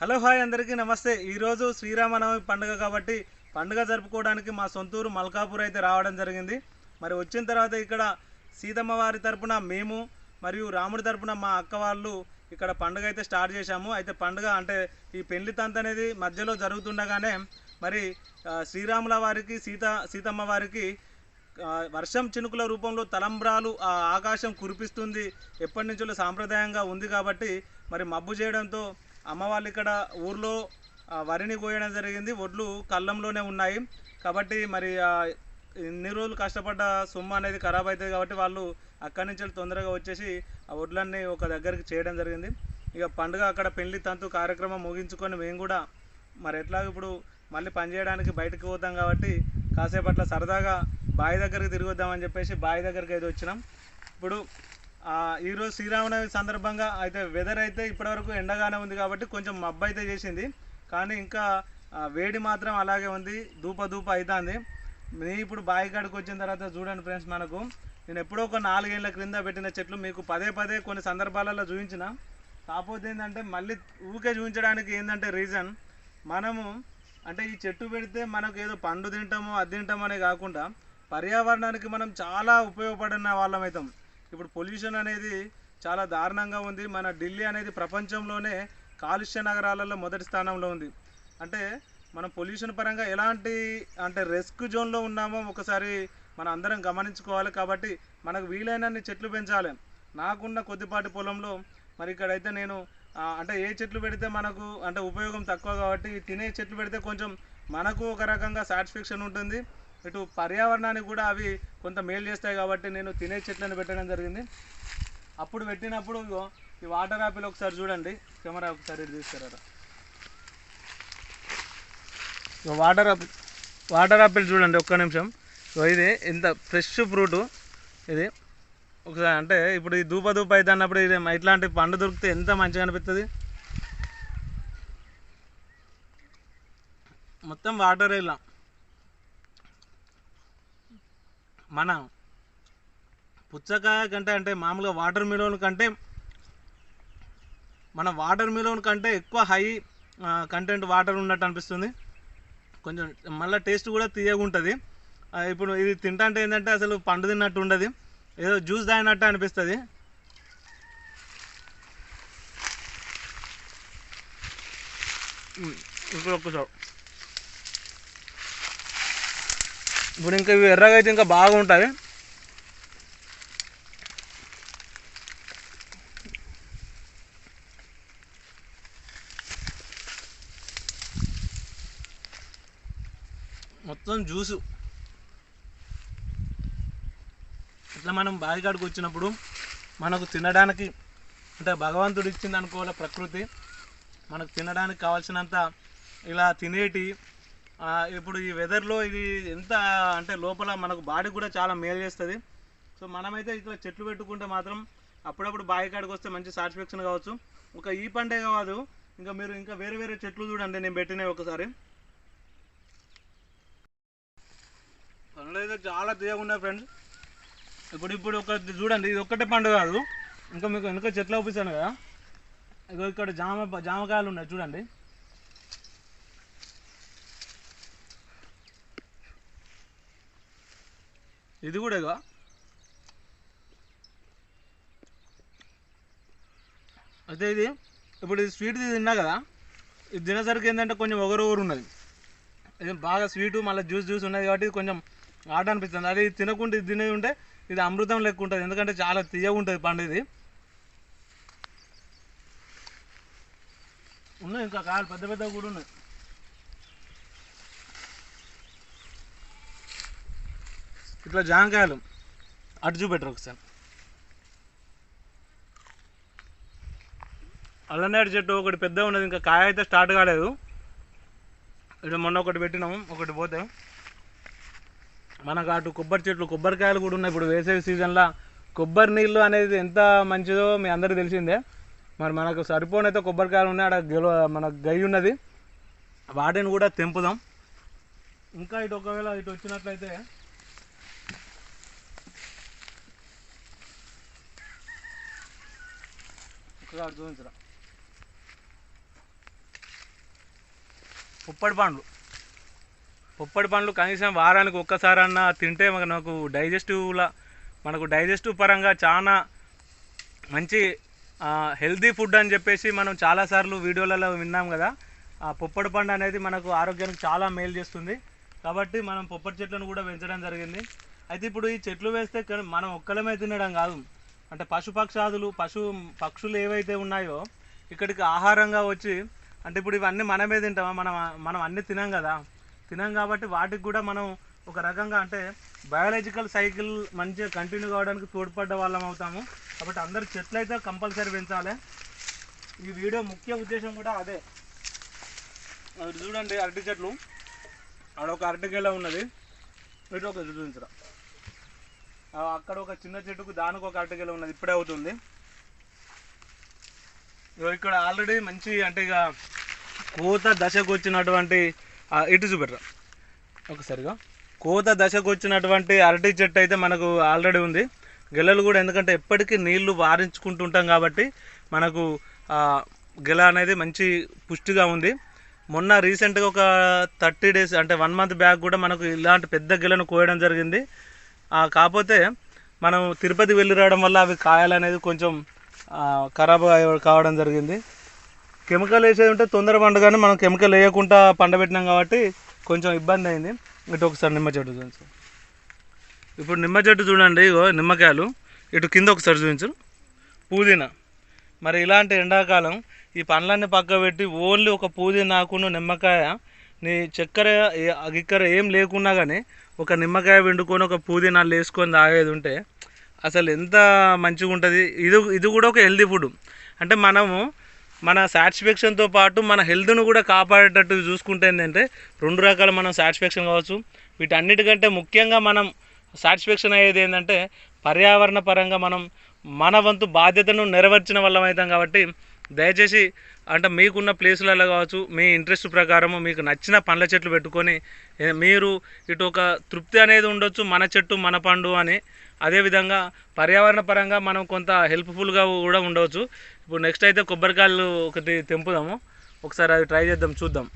Hello hi అందరికీ నమస్తే. ఈరోజు శ్రీరామనవమి పండుగ కాబట్టి పండుగ జరుపుకోవడానికి మా సొంతూరు మల్కాపూర్ అయితే రావడం జరిగింది. మరి వచ్చిన తర్వాత ఇక్కడ సీతమ్మ వారి తరపున మేము మరియు రాముడి తరపున మా అక్క వాళ్ళు ఇక్కడ పండుగ అయితే స్టార్ట్ చేశాము. అయితే పండుగ అంటే ఈ పెళ్ళి తంత అనేది మధ్యలో జరుగుతుండగానే మరి శ్రీరాముల వారికి సీత సీతమ్మ వారికి వర్షం చినుకుల రూపంలో తలంబ్రాలు ఆ ఆకాశం కురిపిస్తుంది. ఎప్పటి నుంచో సాంప్రదాయంగా ఉంది కాబట్టి మరి మబ్బు చేయడంతో అమ్మ వాళ్ళు ఇక్కడ ఊర్లో వరిని కోయడం జరిగింది. ఒడ్లు కళ్ళంలోనే ఉన్నాయి. కాబట్టి మరి ఇన్ని రోజులు కష్టపడ్డ సొమ్ము అనేది ఖరాబ్ అవుతుంది కాబట్టి వాళ్ళు అక్కడి నుంచి తొందరగా వచ్చేసి ఆ వడ్లన్నీ ఒక దగ్గరికి చేయడం జరిగింది. ఇక పండుగ అక్కడ పెళ్ళి తంతు కార్యక్రమం ముగించుకొని మేము కూడా మరి ఎట్లా ఇప్పుడు మళ్ళీ పని చేయడానికి బయటకు పోతాం కాబట్టి కాసేపు అట్లా సరదాగా బావి దగ్గరికి తిరిగి వద్దామని చెప్పేసి బావి దగ్గరికి అయితే వచ్చినాం. ఇప్పుడు ఈరోజు శ్రీరామనవమి సందర్భంగా అయితే వెదర్ అయితే ఇప్పటివరకు ఎండగానే ఉంది కాబట్టి కొంచెం మబ్బు అయితే చేసింది. కానీ ఇంకా వేడి మాత్రం అలాగే ఉంది. దూప దూప అవుతుంది నేను ఇప్పుడు బావి కాడికి వచ్చిన తర్వాత చూడండి ఫ్రెండ్స్ మనకు. నేను ఎప్పుడో ఒక నాలుగేళ్ళ క్రింద పెట్టిన చెట్లు మీకు పదే పదే కొన్ని సందర్భాలలో చూపించిన. కాకపోతే ఏంటంటే మళ్ళీ ఊకే చూపించడానికి ఏంటంటే రీజన్ మనము అంటే ఈ చెట్టు పెడితే మనకు ఏదో పండు తింటామో అది తింటామనే కాకుండా పర్యావరణానికి మనం చాలా ఉపయోగపడిన వాళ్ళం అవుతాం ఇప్పుడు పొల్యూషన్ అనేది చాలా దారుణంగా ఉంది. మన ఢిల్లీ అనేది ప్రపంచంలోనే కాలుష్య నగరాలలో మొదటి స్థానంలో ఉంది. అంటే మనం పొల్యూషన్ పరంగా ఎలాంటి అంటే రెస్క్ జోన్లో ఉన్నామో ఒకసారి మనం అందరం గమనించుకోవాలి. కాబట్టి మనకు వీలైనన్ని చెట్లు పెంచాలి. నాకున్న కొద్దిపాటి పొలంలో మరి ఇక్కడైతే నేను అంటే ఏ చెట్లు పెడితే మనకు అంటే ఉపయోగం తక్కువ కాబట్టి తినే చెట్లు పెడితే కొంచెం మనకు ఒక రకంగా సాటిస్ఫాక్షన్ ఉంటుంది. ఇటు పర్యావరణానికి కూడా అవి కొంత మేలు చేస్తాయి కాబట్టి నేను తినే చెట్లను పెట్టడం జరిగింది. అప్పుడు పెట్టినప్పుడు ఈ వాటర్ యాపిల్ ఒకసారి చూడండి. కెమెరా ఒకసారి ఇటు తీసుకురారా ఇగో వాటర్ యాపిల్ వాటర్ యాపిల్ చూడండి ఒక్క నిమిషం. ఇది ఇంత ఫ్రెష్ ఫ్రూట్. ఇది ఒకసారి అంటే ఇప్పుడు ఈ దూప దూప అయితే అన్నప్పుడు ఇది ఇట్లాంటి పండు దొరికితే ఎంత మంచిగా అనిపిస్తుంది మొత్తం వాటర్ ఇలా. మన పుచ్చకాయ కంటే అంటే మామూలుగా వాటర్ మిలోన్ కంటే మన వాటర్ మిలోన్ కంటే ఎక్కువ హై కంటెంట్ వాటర్ ఉన్నట్టు అనిపిస్తుంది. కొంచెం మళ్ళీ టేస్ట్ కూడా తీయగా ఉంటుంది. ఇప్పుడు ఇది తింటంటే ఏంటంటే అసలు పండు తిన్నట్టు ఉండదు. ఏదో జ్యూస్ తాగినట్టు అనిపిస్తుంది. ఇప్పుడు ఒక్కసారి. ఇప్పుడు ఇంకా ఇవి ఎర్రగా అయితే ఇంకా బాగుంటాయి. మొత్తం జ్యూసు. ఇట్లా మనం బావికాడికి వచ్చినప్పుడు మనకు తినడానికి అంటే భగవంతుడు ఇచ్చింది అనుకోవాలి ప్రకృతి. మనకు తినడానికి కావాల్సినంత ఇలా తినేటి ఇప్పుడు ఈ వెదర్లో ఇది ఎంత అంటే లోపల మనకు బాడీ కూడా చాలా మేలు చేస్తుంది. సో మనమైతే ఇట్లా చెట్లు పెట్టుకుంటే మాత్రం అప్పుడప్పుడు బావి కాడికి వస్తే మంచి సాటిస్ఫాక్షన్ కావచ్చు. ఒక ఈ పండే కాదు ఇంకా మీరు ఇంకా వేరే వేరే చెట్లు చూడండి నేను పెట్టినవి ఒకసారి. పండ్లు అయితే చాలా తీయగా ఉన్నాయి ఫ్రెండ్స్ ఇప్పుడు ఇప్పుడు ఒక చూడండి ఇది ఒక్కటే పండు కాదు ఇంకా మీకు వెనుక చెట్లు అవుపిస్తాను కదా. ఇగో ఇక్కడ జామ జామకాయలు ఉన్నాయి చూడండి. ఇది కూడా ఇగో అయితే ఇది. ఇప్పుడు ఇది స్వీట్ తిన్నా కదా ఇది తినేసరికి ఏంటంటే కొంచెం ఒగరు ఉన్నది. ఇది బాగా స్వీటు మళ్ళీ జ్యూస్ జ్యూస్ ఉన్నది కాబట్టి కొంచెం ఆట అనిపిస్తుంది. అది తినకుండా ఇది తినేది ఉంటే ఇది అమృతం లెక్క ఉంటుంది. ఎందుకంటే చాలా తీయగా ఉంటుంది పండు ఇది ఉన్నాయి ఇంకా కాయలు పెద్ద పెద్దవి కూడా ఉన్నాయి. ఇట్లా జామకాయలు అటు చూపెట్టరు ఒకసారి. అల్లనేడు చెట్టు ఒకటి పెద్ద ఉన్నది ఇంకా కాయ అయితే స్టార్ట్ కాలేదు. ఇటు మొన్న ఒకటి పెట్టినాము ఒకటి పోతే. మనకు అటు కొబ్బరి చెట్లు కొబ్బరికాయలు కూడా ఉన్నాయి. ఇప్పుడు వేసవి సీజన్లో కొబ్బరి నీళ్ళు అనేది ఎంత మంచిదో మీ అందరికీ తెలిసిందే. మరి మనకు సరిపోనైతే కొబ్బరికాయలు ఉన్నాయి అక్కడ గెలవ మనకు గై ఉన్నది. వాటిని కూడా తెంపుదాం. ఇంకా ఇటు ఒకవేళ ఇటు వచ్చినట్లయితే ఒకసారి చూపించరా. పుప్పడి పండ్లు. పుప్పడి పండ్లు కనీసం వారానికి ఒక్కసారన్నా తింటే మనకు డైజెస్టివ్లా మనకు డైజెస్టివ్ పరంగా చాలా మంచి హెల్దీ ఫుడ్ అని చెప్పేసి మనం చాలాసార్లు వీడియోలలో విన్నాం కదా. ఆ పొప్పడి పండు అనేది మనకు ఆరోగ్యానికి చాలా మేలు చేస్తుంది. కాబట్టి మనం పొప్పటి చెట్లను కూడా పెంచడం జరిగింది. అయితే ఇప్పుడు ఈ చెట్లు వేస్తే మనం ఒక్కలమే తినడం కాదు. అంటే పశుపక్షాదులు పశు పక్షులు ఏవైతే ఉన్నాయో ఇక్కడికి ఆహారంగా వచ్చి అంటే ఇప్పుడు ఇవన్నీ మనమే తింటామా? మనం మనం అన్నీ తినాం కదా? తినాం కాబట్టి వాటికి కూడా మనం ఒక రకంగా అంటే బయాలజికల్ సైకిల్ మంచిగా కంటిన్యూ కావడానికి తోడ్పడ్డ వాళ్ళం అవుతాము. కాబట్టి అందరు చెట్లు అయితే కంపల్సరీ పెంచాలి. ఈ వీడియో ముఖ్య ఉద్దేశం కూడా అదే. అది చూడండి అరటి చెట్లు. అక్కడ ఒక అరటికెల ఉన్నది. వీటి ఒక చూపించడం అక్కడ ఒక చిన్న చెట్టుకు దానికి ఒక అరటికెల ఉన్నది. ఇప్పుడే అవుతుంది. ఇక్కడ ఆల్రెడీ మంచి అంటే ఇక కోత దశకు వచ్చినటువంటి ఇటు చూపెట్టరా. ఒకసారిగా కోత దశకు వచ్చినటువంటి అరటి చెట్టు అయితే మనకు ఆల్రెడీ ఉంది. గెలలు కూడా ఎందుకంటే ఎప్పటికీ నీళ్ళు వారించుకుంటుంటాం కాబట్టి మనకు గెల అనేది మంచి పుష్టిగా ఉంది. మొన్న రీసెంట్గా ఒక థర్టీ డేస్ అంటే వన్ మంత్ బ్యాక్ కూడా మనకు ఇలాంటి పెద్ద గెలను కోయడం జరిగింది. కాకపోతే మనం తిరుపతి వెళ్ళి రావడం వల్ల అవి కాయలు అనేది కొంచెం ఖరాబ్ కావడం జరిగింది. కెమికల్ వేసేది ఉంటే తొందర పండుగానే మనం కెమికల్ వేయకుండా పండబెట్టినాం కాబట్టి కొంచెం ఇబ్బంది అయింది. ఇటు ఒకసారి నిమ్మ చెట్టు చూపించు ఇప్పుడు నిమ్మ చెట్టు చూడండి ఇగో నిమ్మకాయలు. ఇటు కింద ఒకసారి చూపించు. పుదీనా. మరి ఇలాంటి ఎండాకాలం ఈ పండ్లన్నీ పక్క పెట్టి ఓన్లీ ఒక పుదీనాకును నిమ్మకాయ నీ చక్కెర ఏ- గిక్కెర ఏం లేకున్నా కానీ ఒక నిమ్మకాయ వండుకొని ఒక పుదీనాలు వేసుకొని తాగేది ఉంటే అసలు ఎంత మంచిగా ఉంటుంది? ఇది ఇది కూడా ఒక హెల్దీ ఫుడ్ అంటే మనము మన సాటిస్ఫాక్షన్తో పాటు మన హెల్త్ను కూడా కాపాడేటట్టు చూసుకుంటే ఏంటంటే రెండు రకాల మనం సాటిస్ఫాక్షన్ కావచ్చు. వీటన్నిటికంటే ముఖ్యంగా మనం సాటిస్ఫాక్షన్ అయ్యేది ఏంటంటే పర్యావరణ పరంగా మనం మన వంతు బాధ్యతను నెరవేర్చిన వాళ్ళం అవుతాం కాబట్టి దయచేసి అంటే మీకున్న ప్లేసులలో కావచ్చు మీ ఇంట్రెస్ట్ ప్రకారము మీకు నచ్చిన పండ్ల చెట్లు పెట్టుకొని మీరు ఇటు ఒక తృప్తి అనేది ఉండొచ్చు మన చెట్టు మన పండు అని. అదేవిధంగా పర్యావరణ పరంగా మనం కొంత హెల్ప్ఫుల్గా కూడా ఉండవచ్చు ఇప్పుడు నెక్స్ట్ అయితే కొబ్బరికాయలు ఒకటి తెంపుదాము. ఒకసారి అది ట్రై చేద్దాం చూద్దాం.